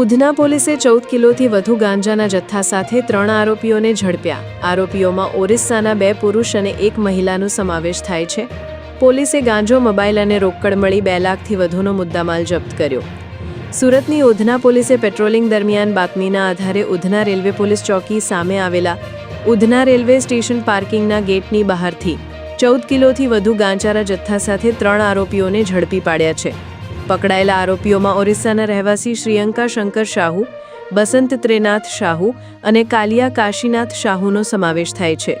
ઉધના પોલીસે ચૌદ કિલોથી વધુ ગાંજાના જથ્થા સાથે ત્રણ આરોપીઓને ઝડપ્યા. આરોપીઓમાં ઓરિસ્સાના બે પુરુષ અને એક મહિલાનો સમાવેશ થાય છે. પોલીસે ગાંજો, મોબાઈલ અને રોકડ મળી બે લાખથી વધુનો મુદ્દામાલ જપ્ત કર્યો. સુરતની ઉધના પોલીસે પેટ્રોલિંગ દરમિયાન બાતમીના આધારે ઉધના રેલવે પોલીસ ચોકી સામે આવેલા ઉધના રેલવે સ્ટેશન પાર્કિંગના ગેટની બહારથી ચૌદ કિલોથી વધુ ગાંજાના જથ્થા સાથે ત્રણ આરોપીઓને ઝડપી પાડ્યા છે. પકડાયેલા આરોપીઓમાં ઓરિસ્સાના રહેવાસી શ્રીયંકા શંકર શાહુ, બસંત ત્રેનાથ શાહુ અને કાલિયા કાશીનાથ શાહુનો સમાવેશ થાય છે.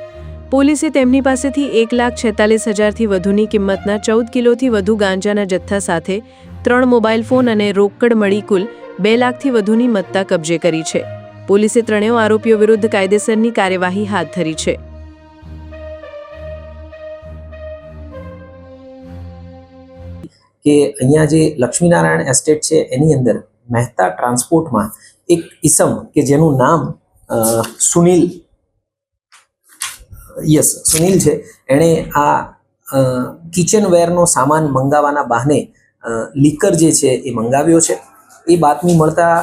પોલીસે તેમની પાસેથી એક લાખ છેતાલીસ હજારથી વધુની કિંમતના ચૌદ કિલોથી વધુ ગાંજાના જથ્થા સાથે ત્રણ મોબાઈલ ફોન અને રોકડ મળી કુલ બે લાખથી વધુની મત્તા કબજે કરી છે. પોલીસે ત્રણેય આરોપીઓ વિરુદ્ધ કાયદેસરની કાર્યવાહી હાથ ધરી છે. કે અહીંયા જે લક્ષ્મીનારાયણ એસ્ટેટ છે, એની અંદર મહેતા ટ્રાન્સપોર્ટમાં એક ઇસમ કે જેનું નામ સુનિલ, યસ, સુનિલ છે. એણે આ કિચન વેરનો સામાન મંગાવવાના બહાને લીકર જે છે એ મંગાવ્યો છે. એ બાતમી મળતા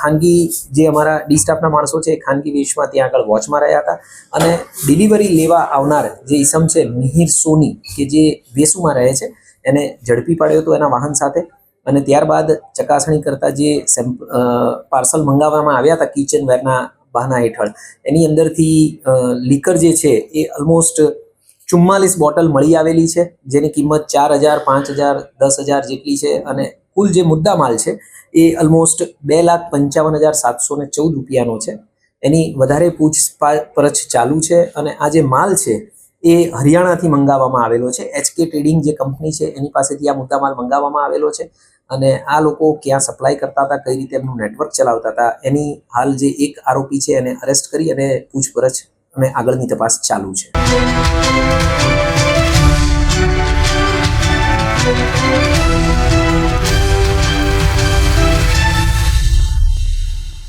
ખાનગી જે અમારા ડી સ્ટાફના માણસો છે, એ ખાનગી વેશમાં ત્યાં આગળ વોચમાં રહ્યા હતા. અને ડિલિવરી લેવા આવનાર જે ઈસમ છે, મિહિર સોની, કે જે વેસુમાં રહે છે એને ઝડપી પાડ્યો હતો એના વાહન સાથે. અને ત્યારબાદ ચકાસણી કરતા જે પાર્સલ મંગાવવામાં આવ્યા હતા કિચન વેરના બહાના હેઠળ, એની અંદરથી લીકર જે છે એ ઓલમોસ્ટ ચુમ્માલીસ બોટલ મળી આવેલી છે, જેની કિંમત ચાર હજાર, પાંચ હજાર, દસ હજાર જેટલી છે અને કુલ જે મુદ્દા માલ છે એ ઓલમોસ્ટ બે લાખ પંચાવન હજાર સાતસો ને ચૌદ રૂપિયાનો છે. એની વધારે પૂછપરછ ચાલુ છે અને આ જે માલ છે એ હરિયાણાથી મંગાવવામાં આવેલો છે. એચકે ટ્રેડિંગ જે કંપની છે, એની પાસેથી આ મુદ્દામાલ મંગાવવામાં આવેલો છે અને આ લોકો ક્યાં સપ્લાય કરતા હતા, કઈ રીતે એમનું નેટવર્ક ચલાવતા હતા, એની હાલ જે એક આરોપી છે એને અરેસ્ટ કરી અને પૂછપરછ અને આગળની તપાસ ચાલુ છે.